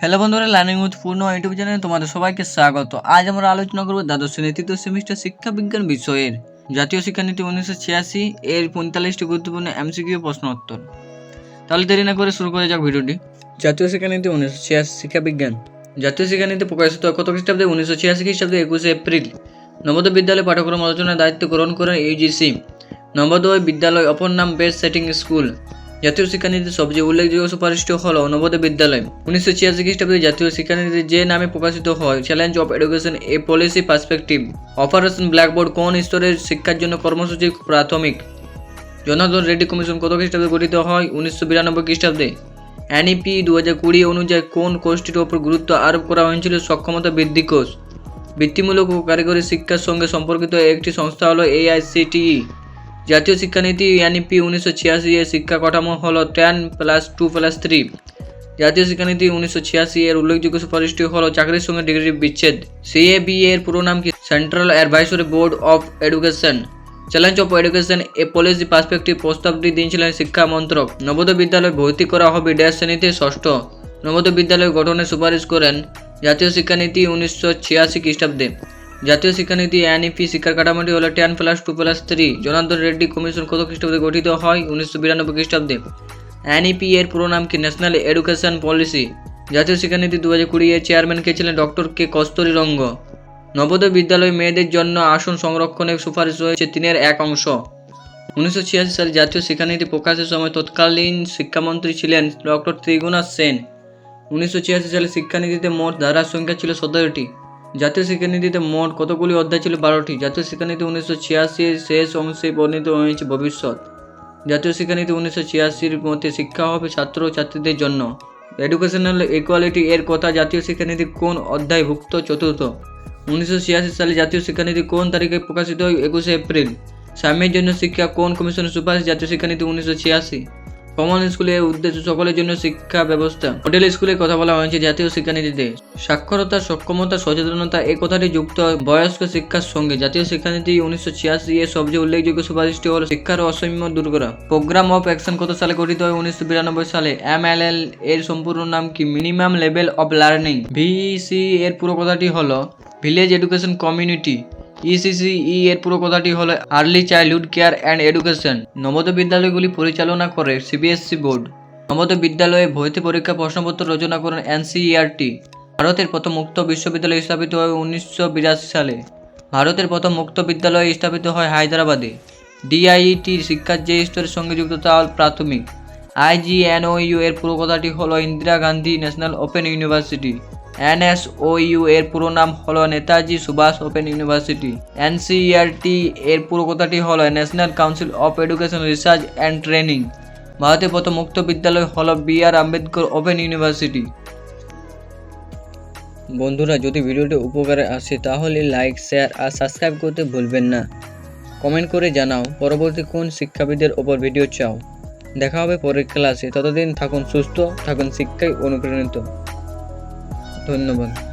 Hello বন্ধুরা learning with পূর্ণ YouTube চ্যানেলে তোমাদের সবাইকে স্বাগত। আজ আমরা আলোচনা করব দ্বাদশ শ্রেণি তৃতীয় সেমিস্টার শিক্ষা বিজ্ঞান বিষয়ের। জাতীয় শিক্ষানীতি উনিশশো ছিয়াশি এর পঁয়তাল্লিশটি গুরুত্বপূর্ণ এমসিকিউ প্রশ্ন উত্তর। তাহলে দেরি না করে শুরু করে যাক ভিডিওটি। জাতীয় শিক্ষানীতি উনিশশো ছিয়াশি শিক্ষা বিজ্ঞান জাতীয় শিক্ষানীতি প্রকাশিত কত খ্রিস্টাব্দে? উনিশশো ছিয়াশি খ্রিস্টাব্দে একুশে এপ্রিল। নবোদয় বিদ্যালয় পাঠ্যক্রম আলোচনার দায়িত্ব গ্রহণ করেন ইউজিসি নবোদয় বিদ্যালয় অপর নাম বেস্ট সেটিং স্কুল জাতীয় শিক্ষানীতির সবচেয়ে উল্লেখযোগ্য সুপারিশটি হল নবোদয় বিদ্যালয়। উনিশশো ছিয়াশি খ্রিস্টাব্দে জাতীয় শিক্ষানীতি যে নামে প্রকাশিত হয় challenge of education a policy perspective operation blackboard কোন স্তরের শিক্ষার জন্য কর্মসূচি প্রাথমিক? জনার্দন রেড্ডি কমিশন কত খ্রিস্টাব্দে গঠিত হয়? উনিশশো বিরানব্বই খ্রিস্টাব্দে। এনইপি দু হাজার কুড়ি অনুযায়ী কোন কোর্সটির ওপর গুরুত্ব আরোপ করা হয়েছিল? সক্ষমতা বৃদ্ধি কোর্স। বৃত্তিমূলক ও কারিগরি শিক্ষার সঙ্গে সম্পর্কিত একটি সংস্থা হলো এআইসিটিই জাতীয় শিক্ষানীতি এনইপি উনিশশো ছিয়াশি এর শিক্ষা কাঠামো হল ten plus two plus three জাতীয় শিক্ষানীতি উনিশশো ছিয়াশি এর উল্লেখযোগ্য সুপারিশটি হল চাকরির সঙ্গে ডিগ্রি বিচ্ছেদ। সিএবি এর পুরো নাম কি? Central advisory board of education challenge of education a policy perspective প্রস্তাবটি দিয়েছিলেন শিক্ষা মন্ত্রক। নবোদয় বিদ্যালয় ভর্তি করা হবে ড্যাশ শ্রেণীতে ষষ্ঠ। নবোদয় বিদ্যালয় গঠনের সুপারিশ করেন জাতীয় শিক্ষানীতি উনিশশো ছিয়াশি খ্রিস্টাব্দে। জাতীয় শিক্ষানীতি এনইপি শিক্ষার কাঠামোটি হলো ten plus two plus three Janardhan Reddy commission কত খ্রিস্টাব্দে গঠিত হয়? উনিশশো বিরানব্বই খ্রিস্টাব্দে। এনইপি এর পুরো নাম কি? ন্যাশনাল এডুকেশন পলিসি জাতীয় শিক্ষানীতি দু হাজার কুড়ি এর চেয়ারম্যান কে ছিলেন ডক্টর কে কস্তরী রঙ্গ। নবোদয় বিদ্যালয় মেয়েদের জন্য আসন সংরক্ষণের সুপারিশ রয়েছে তিনের এক অংশ। উনিশশো ছিয়াশি সালে জাতীয় শিক্ষানীতি প্রকাশের সময় তৎকালীন শিক্ষামন্ত্রী ছিলেন ডক্টর ত্রিগুণা সেন। উনিশশো ছিয়াশি সালে শিক্ষানীতিতে মোট ধারার সংখ্যা ছিল সতেরোটি। জাতীয় শিক্ষানীতিতে মোট কতগুলি অধ্যায় ছিল? বারোটি। জাতীয় শিক্ষানীতি উনিশশো ছিয়াশির শেষ অংশে বর্ণিত হয়েছে ভবিষ্যৎ। জাতীয় শিক্ষানীতি উনিশশো ছিয়াশির মধ্যে শিক্ষা হবে ছাত্র ছাত্রীদের জন্য। এডুকেশনাল ইকুয়ালিটি এর কথা জাতীয় শিক্ষানীতি কোন অধ্যায়ভুক্ত চতুর্থ? উনিশশো ছিয়াশি সালে জাতীয় শিক্ষানীতি কোন তারিখে প্রকাশিত হয়? একুশে এপ্রিল। স্বামীর জন্য শিক্ষা কোন কমিশনের সুপারিশ? জাতীয় শিক্ষানীতি উনিশশো ছিয়াশি। কমন স্কুলের উদ্দেশ্য সকলের জন্য শিক্ষা ব্যবস্থা। মডেল স্কুলের কথা বলা হয়েছে জাতীয় শিক্ষানীতিতে। সাক্ষরতা, সক্ষমতা, সচেতনতা এই কথাটি যুক্ত বয়স্ক শিক্ষার সঙ্গে। জাতীয় শিক্ষানীতি উনিশশো ছিয়াশি এর সবচেয়ে উল্লেখযোগ্য সুপারিশটি হল শিক্ষার অসম্য দূর করা। প্রোগ্রাম অফ অ্যাকশন কত সালে গঠিত হয়? উনিশশো বিরানব্বই সালে। এম এল এল এর সম্পূর্ণ নাম কি? Minimum level of learning. VC এর পুরো কথাটি হলো, village education community. ECCE এর পুরো কথাটি হলো early childhood care and education Navodaya বিদ্যালয়গুলি পরিচালনা করে সিবিএসসি বোর্ড নবোদয় বিদ্যালয়ে ভর্তি পরীক্ষা প্রশ্নপত্র রচনা করেন এনসিইআরটি ভারতের প্রথম মুক্ত বিশ্ববিদ্যালয় স্থাপিত হয় উনিশশো বিরাশি সালে। ভারতের প্রথম মুক্ত বিদ্যালয় স্থাপিত হয় হায়দ্রাবাদে। ডিআইইটি শিক্ষার যে স্তরের সঙ্গে যুক্ত তা প্রাথমিক। আইজিএনওইউ এর পুরো কথাটি হলো Indira Gandhi national open university. NSOU এর পুরো নাম হলো Netaji Subhas open university. NCERT এর পুরো কথাটি হলো national council of education research and training. ভারতের প্রথম মুক্ত বিদ্যালয় হলো B R Ambedkar open university. বন্ধুরা, যদি ভিডিওটি উপকারে আসে, তাহলে লাইক, শেয়ার আর সাবস্ক্রাইব করতে ভুলবেন না। কমেন্ট করে জানাও, পরবর্তী কোন শিক্ষাবিদের ওপর ভিডিও চাও। দেখা হবে পরের ক্লাসে। ততদিন থাকুন সুস্থ, থাকুন শিক্ষায় অনুপ্রাণিত। ধন্যবাদ।